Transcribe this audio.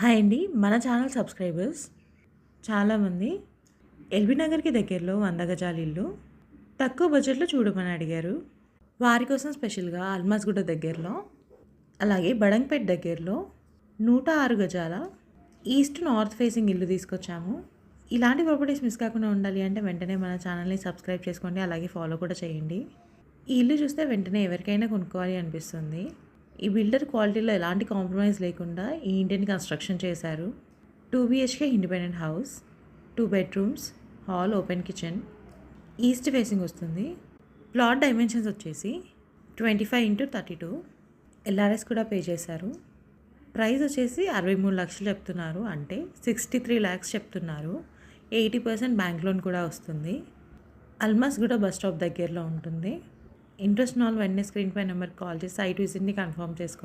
Hi అండి. మన channel subscribers చాలామంది ఎల్బీ నగర్కి దగ్గరలో వంద గజాల ఇల్లు. తక్కువ బడ్జెట్లో చూడమని అడిగారు. వారి కోసం స్పెషల్గా అల్మాజ్గూడ దగ్గరలో అలాగే బడంగ్పేట్ దగ్గరలో నూట ఆరు గజాల ఈస్ట్ నార్త్ ఫేసింగ్ ఇల్లు తీసుకొచ్చాము. ఇలాంటి ప్రాపర్టీస్ మిస్ కాకుండా ఉండాలి అంటే వెంటనే మన ఛానల్ని సబ్స్క్రైబ్ చేసుకోండి అలాగే ఫాలో కూడా చేయండి. ఈ ఇల్లు చూస్తే వెంటనే ఎవరికైనా కొనుక్కోవాలి అనిపిస్తుంది. ఈ బిల్డర్ క్వాలిటీలో ఎలాంటి కాంప్రమైజ్ లేకుండా ఈ ఇంటిని కన్స్ట్రక్షన్ చేశారు. Two BHK independent house two bedrooms hall open kitchen. East facing వస్తుంది. ప్లాట్ డైమెన్షన్స్ వచ్చేసి twenty five into thirty two. LRS కూడా పే చేశారు. ప్రైస్ వచ్చేసి అరవై మూడు లక్షలు చెప్తున్నారు. అంటే సిక్స్టీ త్రీ ల్యాక్స్ చెప్తున్నారు. ఎయిటీ పర్సెంట్ బ్యాంక్ లోన్ కూడా వస్తుంది. అల్మాస్ కూడా బస్ స్టాప్ దగ్గరలో ఉంటుంది. ఇంట్రెస్ట్ నాల్ వెంటనే స్క్రీన్ పై నెంబర్కి కాల్ చేసి సైట్ విజిట్ని కన్ఫర్మ్ చేసుకోండి